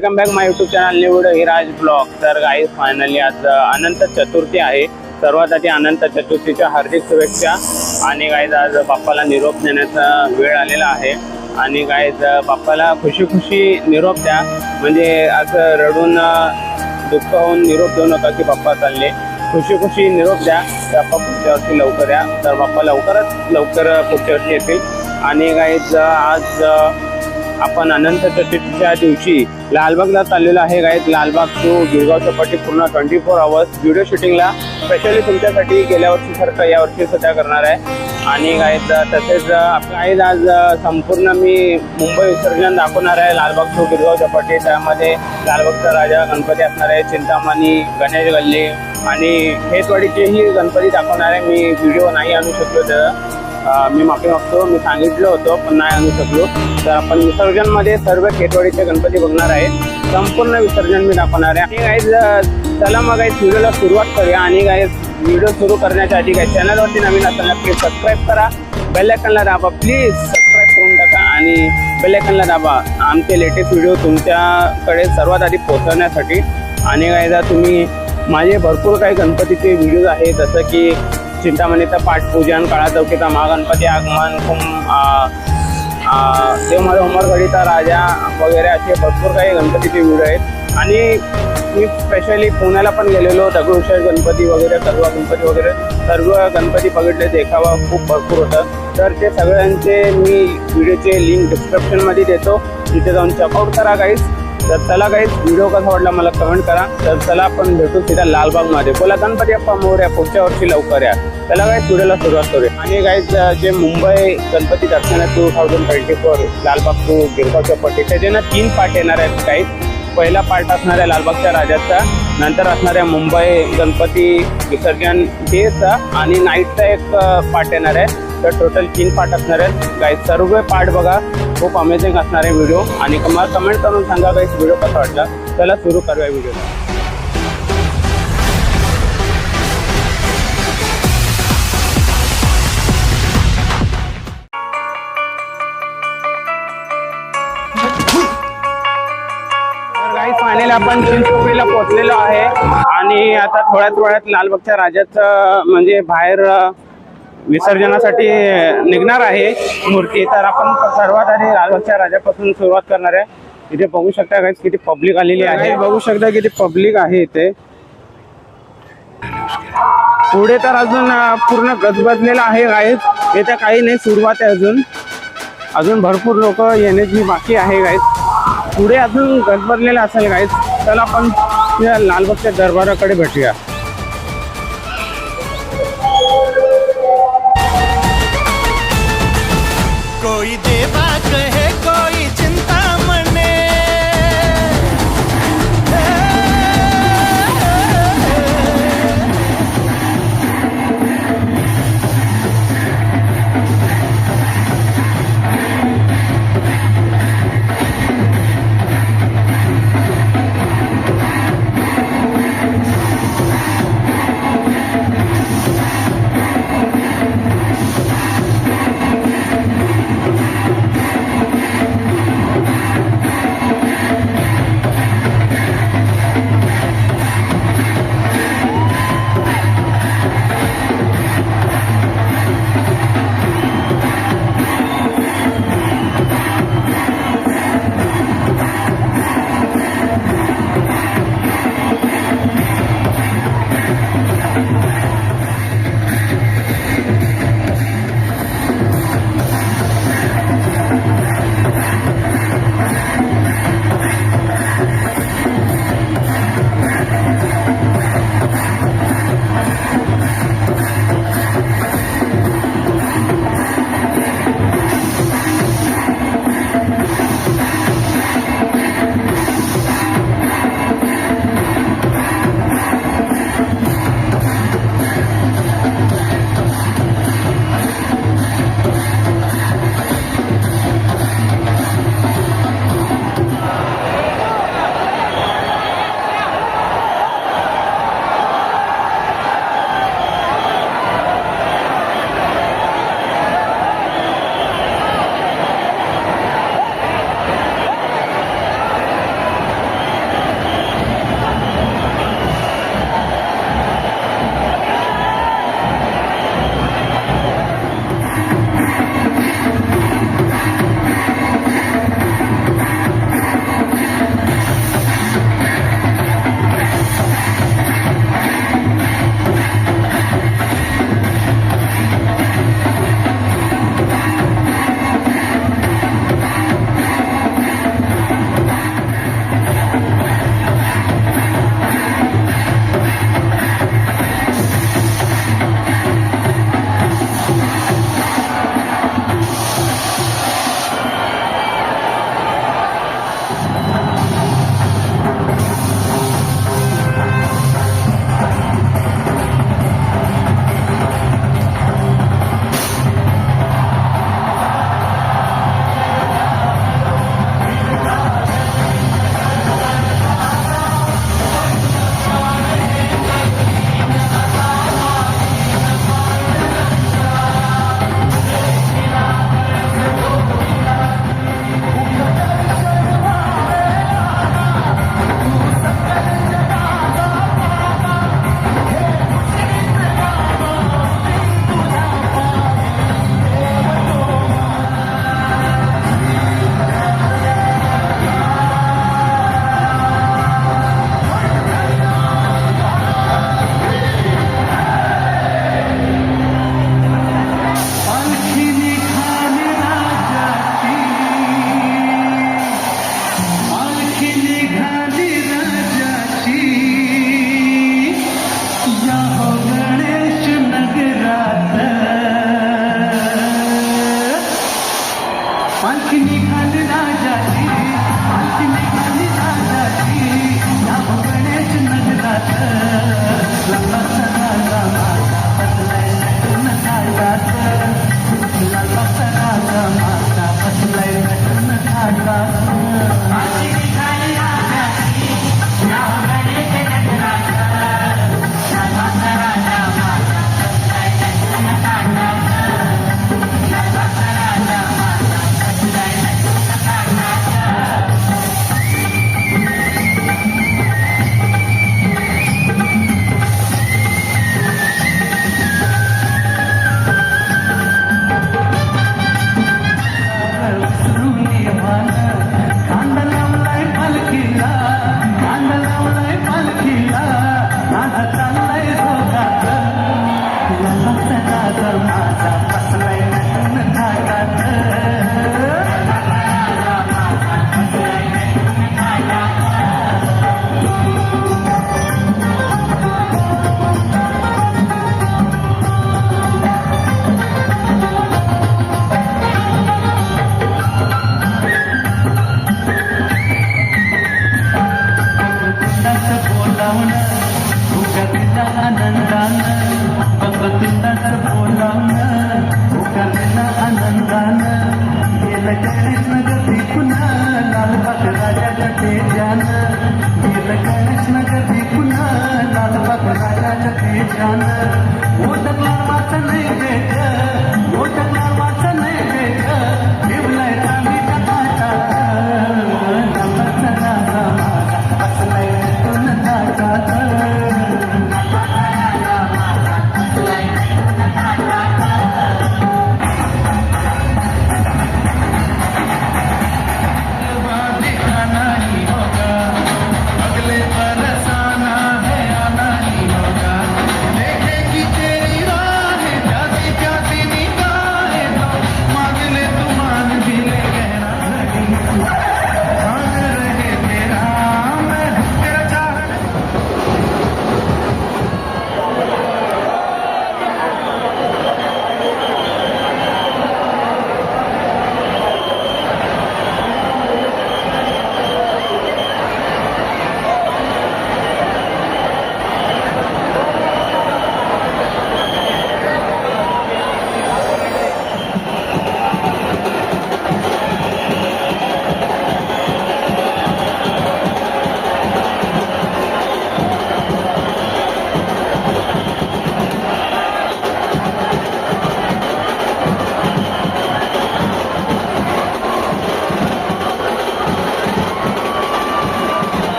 Welcome back my YouTube channel निवड हिराज blog तर गाईज फायनली आज अनंत चतुर्थी आहे. सर्वात आधी अनंत चतुर्थीच्या हार्दिक शुभेच्छा. आणि गाईज आज बाप्पाला निरोप देण्याचा वेळ आलेला आहे. आणि गाईज पप्पाला बाप्पाला खुशी खुशी निरोप द्या. म्हणजे असं रडून दुःख होऊन निरोप देऊ नका की बाप्पा चालले. खुशी खुशी निरोप द्या. पप्पा बाप्पा पुढच्या वर्षी लवकर या. तर बाप्पा लवकरच लवकर पुढच्या वर्षी येतील. आणि गाईज आज आपण अनंत चतुर्थीच्या दिवशी लालबागला चाललेलो आहे. गाईत लालबाग टू गिरगाव चौपाटी पूर्ण ट्वेंटी फोर आवर्स व्हिडिओ शूटिंगला स्पेशली तुमच्यासाठी गेल्या वर्षीसारखं यावर्षी सध्या करणार आहे. आणि गाईत तसेच गाईत आज संपूर्ण मी मुंबई विसर्जन दाखवणार आहे लालबाग टू गिरगाव चौपाटी. त्यामध्ये लालबागचा राजा गणपती असणार आहे चिंतामणी गणेश गल्ली. आणि हेसवाडीचेही गणपती दाखवणार आहे. मी व्हिडिओ नाही आणू शकलो त्याचा मी माफी मागतो मी सांगितलं होतं पण नाही आणू शकलो. तर आपण विसर्जनमध्ये सर्व खेटवाडीचे गणपती बघणार आहे. संपूर्ण विसर्जन मी दाखवणार आहे. आणि गाईज चला मग गाईज व्हिडिओला सुरुवात करूया. आणि गाईज व्हिडिओ सुरू करण्याच्या आधी काही चॅनलवरती नवीन असताना प्लीज सबस्क्राईब करा. बेलायकनला दाबा. प्लीज सबस्क्राईब करून टाका. आणि बेलायकनला दाबा. आमचे लेटेस्ट व्हिडिओ तुमच्याकडे सर्वात आधी पोहोचवण्यासाठी. आणि गाईज तुम्ही माझे भरपूर काही गणपतीचे व्हिडिओज आहेत. जसं की चिंतामणीचं पाठपूजन काळा चौकीचा महागणपती आगमन कुंभ देवमध्ये उमरगडीचा राजा वगैरे असे भरपूर काही गणपतीचे व्हिडिओ आहेत. आणि मी स्पेशली पुण्याला पण गेलेलो दगडूशेठ गणपती वगैरे सर्व गणपती वगैरे सर्व गणपती बघितले देखावा खूप भरपूर होतं. तर ते सगळ्यांचे मी व्हिडिओचे लिंक डिस्क्रिप्शनमध्ये देतो. तिथे जाऊन चेकआउट करा काहीच तर चला काही व्हिडिओ कसा वाटला मला कमेंट करा. तर चला आपण भेटू तिथं लालबागमध्ये बोला गणपती अप्पा मोर्या पुढच्या वर्षी लवकर या. त्याला काही व्हिडिओला सुरुवात करूया. आणि काही जे मुंबई गणपती दर्शन आहे two thousand twenty four Lalbaug to Girgaon Chowpatty त्याचे ना तीन पार्ट येणार आहेत काही पहिला पार्ट असणार आहे लालबागच्या राजाचा नंतर असणार आहे मुंबई गणपती विसर्जन डेचा आणि नाईटचा एक पार्ट येणार आहे. तर टोटल तीन पार्ट असणार आहेत. काही सर्व पार्ट बघा. खूप अमेझिंग असणार आहे व्हिडिओ आणि मला कमेंट करून सांगा काही व्हिडिओ कसा वाटला? त्याला सुरू करूया व्हिडिओ तर काही फायनल आपण चिंचपोकळीला पोहोचलेलो आहे. आणि आता थोड्याच वेळात लालबागच्या राजाचं म्हणजे बाहेर विसर्जनासाठी निघणार आहे मूर्ती. तर आपण सर्वात आधी लालबागच्या राजापासून सुरुवात करणार आहे. इथे बघू शकता काही किती पब्लिक आलेली आहे. बघू शकता किती पब्लिक आहे इथे. पुढे तर अजून पूर्ण गजबजलेलं आहे गाईज इथे काही नाही सुरुवात आहे अजून. अजून भरपूर लोक येण्याची बाकी आहे गाईज पुढे अजून गजबजलेलं असेल गाईज चला आपण लालबागच्या दरबाराकडे भेटूया.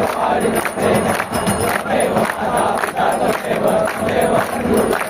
I Deva Deva Deva Deva Deva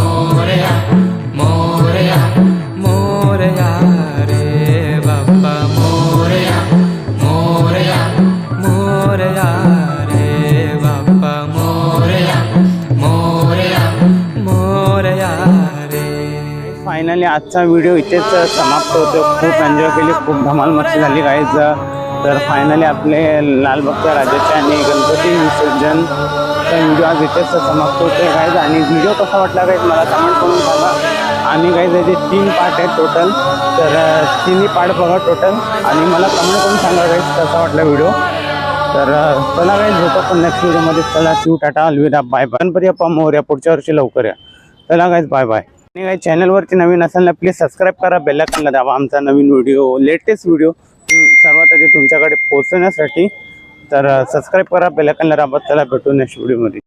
आजचा व्हिडिओ इथेच समाप्त होतो. खूप एन्जॉय केली खूप धमाल मस्ती झाली काहीच तर फायनली आपले लालबागच्या राजाचे आणि गणपती विसर्जन व्हिडिओ आज इथेच समाप्त होते काहीच आणि व्हिडिओ कसा वाटला काही मला कमेंट करून सांगा. आणि काही त्याचे तीन पार्ट आहेत टोटल तर तिन्ही पार्ट बघा टोटल आणि मला कमेंट करून सांगा काही कसा वाटला व्हिडिओ तर चला काही भेटू पण नेक्स्ट व्हिडिओमध्ये चला शिव टाटा अलविदा बाय बाय गणपती अप्पा मोर्या पुढच्या वर्षी लवकर या. चला गाईज बाय बाय काही चॅनलवरती नवीन असाल ना प्लीज सबस्क्राईब करा बेलायकनला दाबा. आमचा नवीन व्हिडिओ लेटेस्ट व्हिडिओ सर्वात आधी तुमच्याकडे पोहोचण्यासाठी तर सबस्क्राईब करा बेलायकनला दाबा. चला भेटू नेक्स्ट व्हिडिओमध्ये